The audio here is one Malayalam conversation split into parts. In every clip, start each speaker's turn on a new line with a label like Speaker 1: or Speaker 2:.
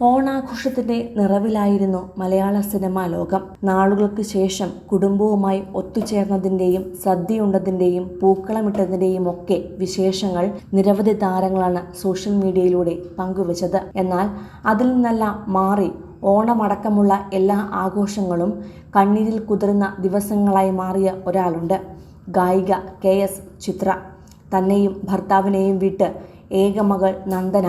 Speaker 1: ഓണാഘോഷത്തിന്റെ നിറവിലായിരുന്നു മലയാള സിനിമാ ലോകം. നാളുകൾക്ക് ശേഷം കുടുംബവുമായി ഒത്തുചേർന്നതിന്റെയും സദ്യയുണ്ടതിന്റെയും പൂക്കളമിട്ടതിന്റെയും ഒക്കെ വിശേഷങ്ങൾ നിരവധി താരങ്ങളാണ് സോഷ്യൽ മീഡിയയിലൂടെ പങ്കുവച്ചത്. എന്നാൽ അതിൽ നിന്നെല്ലാം മാറി ഓണമടക്കമുള്ള എല്ലാ ആഘോഷങ്ങളും കണ്ണീരിൽ കുതിർന്ന ദിവസങ്ങളായി മാറിയ ഒരാളുണ്ട്. ഗായിക കെ എസ് ചിത്ര. തന്നെയും ഭർത്താവിനെയും വിട്ട് ഏകമകൾ നന്ദന.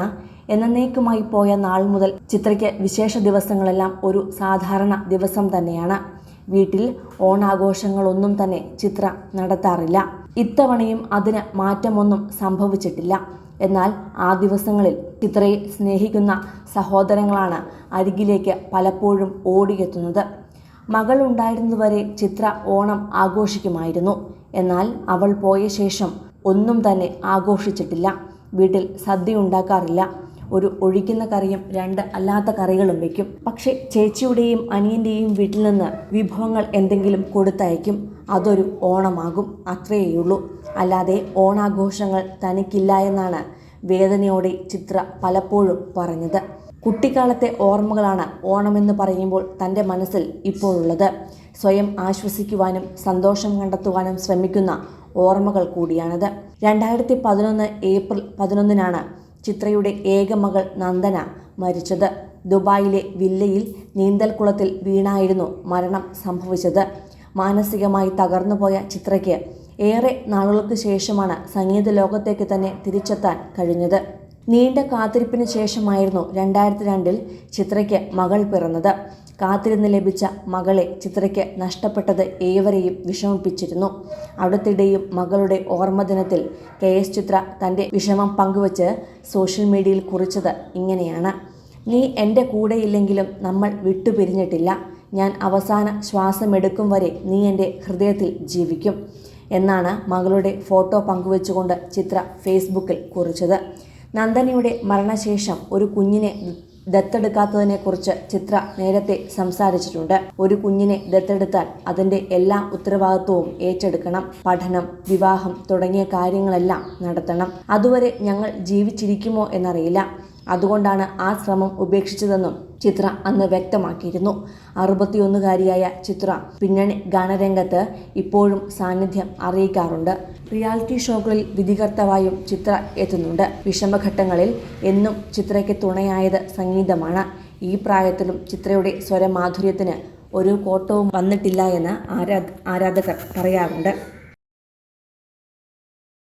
Speaker 1: എന്നേക്കുമായി പോയ നാൾ മുതൽ ചിത്രയ്ക്ക് വിശേഷ ദിവസങ്ങളെല്ലാം ഒരു സാധാരണ ദിവസം തന്നെയാണ്. വീട്ടിൽ ഓണാഘോഷങ്ങളൊന്നും തന്നെ ചിത്ര നടത്താറില്ല. ഇത്തവണയും അതിന് മാറ്റമൊന്നും സംഭവിച്ചിട്ടില്ല. എന്നാൽ ആ ദിവസങ്ങളിൽ ചിത്രയെ സ്നേഹിക്കുന്ന സഹോദരങ്ങളാണ് അരികിലേക്ക് പലപ്പോഴും ഓടിയെത്തുന്നത്. മകൾ ഉണ്ടായിരുന്നതുവരെ ചിത്ര ഓണം ആഘോഷിക്കുമായിരുന്നു. എന്നാൽ അവൾ പോയ ശേഷം ഒന്നും തന്നെ ആഘോഷിച്ചിട്ടില്ല. വീട്ടിൽ സദ്യ ഉണ്ടാക്കാറില്ല. ഒരു ഒഴിക്കുന്ന കറിയും രണ്ട് അല്ലാത്ത കറികളും വെക്കും. പക്ഷെ ചേച്ചിയുടെയും അനിയന്റെയും വീട്ടിൽ നിന്ന് വിഭവങ്ങൾ എന്തെങ്കിലും കൊടുത്തയക്കും. അതൊരു ഓണമാകും. അത്രയേയുള്ളൂ. അല്ലാതെ ഓണാഘോഷങ്ങൾ തനിക്കില്ല എന്നാണ് വേദനയോടെ ചിത്ര പലപ്പോഴും പറഞ്ഞത്. കുട്ടിക്കാലത്തെ ഓർമ്മകളാണ് ഓണമെന്ന് പറയുമ്പോൾ തന്റെ മനസ്സിൽ ഇപ്പോഴുള്ളത്. സ്വയം ആശ്വസിക്കുവാനും സന്തോഷം കണ്ടെത്തുവാനും ശ്രമിക്കുന്ന ഓർമ്മകൾ കൂടിയാണത്. രണ്ടായിരത്തി പതിനൊന്ന് ഏപ്രിൽ പതിനൊന്നിനാണ് ചിത്രയുടെ ഏക മകൾ നന്ദന മരിച്ചത്. ദുബായിലെ വില്ലയിൽ നീന്തൽക്കുളത്തിൽ വീണായിരുന്നു മരണം സംഭവിച്ചത്. മാനസികമായി തകർന്നുപോയ ചിത്രയ്ക്ക് ഏറെ നാളുകൾക്ക് ശേഷമാണ് സംഗീത ലോകത്തേക്ക് തന്നെ തിരിച്ചെത്താൻ കഴിഞ്ഞത്. നീണ്ട കാത്തിരിപ്പിന് ശേഷമായിരുന്നു രണ്ടായിരത്തി രണ്ടിൽ ചിത്രയ്ക്ക് മകൾ പിറന്നത്. കാത്തിരുന്ന് ലഭിച്ച മകളെ ചിത്രയ്ക്ക് നഷ്ടപ്പെട്ടത് ഏവരെയും വിഷമിപ്പിച്ചിരുന്നു. അടുത്തിടെയും മകളുടെ ഓർമ്മദിനത്തിൽ കെ എസ് ചിത്ര തന്റെ വിഷമം പങ്കുവച്ച് സോഷ്യൽ മീഡിയയിൽ കുറിച്ചത് ഇങ്ങനെയാണ്. നീ എന്റെ കൂടെയില്ലെങ്കിലും നമ്മൾ വിട്ടുപിരിഞ്ഞിട്ടില്ല. ഞാൻ അവസാന ശ്വാസമെടുക്കും വരെ നീ എന്റെ ഹൃദയത്തിൽ ജീവിക്കും എന്നാണ് മകളുടെ ഫോട്ടോ പങ്കുവച്ചുകൊണ്ട് ചിത്ര ഫേസ്ബുക്കിൽ കുറിച്ചത്. നന്ദനയുടെ മരണശേഷം ഒരു കുഞ്ഞിനെ ദത്തെടുക്കാത്തതിനെക്കുറിച്ച് ചിത്ര നേരത്തെ സംസാരിച്ചിട്ടുണ്ട്. ഒരു കുഞ്ഞിനെ ദത്തെടുത്താൽ അതിന്റെ എല്ലാ ഉത്തരവാദിത്വവും ഏറ്റെടുക്കണം. പഠനം വിവാഹം തുടങ്ങിയ കാര്യങ്ങളെല്ലാം നടത്തണം. അതുവരെ ഞങ്ങൾ ജീവിച്ചിരിക്കുമോ എന്നറിയില്ല. അതുകൊണ്ടാണ് ആ ശ്രമം ഉപേക്ഷിച്ചതെന്നും ചിത്ര അന്ന് വ്യക്തമാക്കിയിരുന്നു. അറുപത്തിയൊന്നുകാരിയായ ചിത്ര പിന്നണി ഗാനരംഗത്ത് ഇപ്പോഴും സാന്നിധ്യം അറിയിക്കാറുണ്ട്. റിയാലിറ്റി ഷോകളിൽ വിധികർത്തവായും ചിത്ര എത്തുന്നുണ്ട്. വിഷമഘട്ടങ്ങളിൽ എന്നും ചിത്രയ്ക്ക് തുണയായത് സംഗീതമാണ്. ഈ പ്രായത്തിലും ചിത്രയുടെ സ്വരമാധുര്യത്തിന് ഒരു കോട്ടവും വന്നിട്ടില്ല എന്ന് ആരാ ആരാധകർ പറയാറുണ്ട്.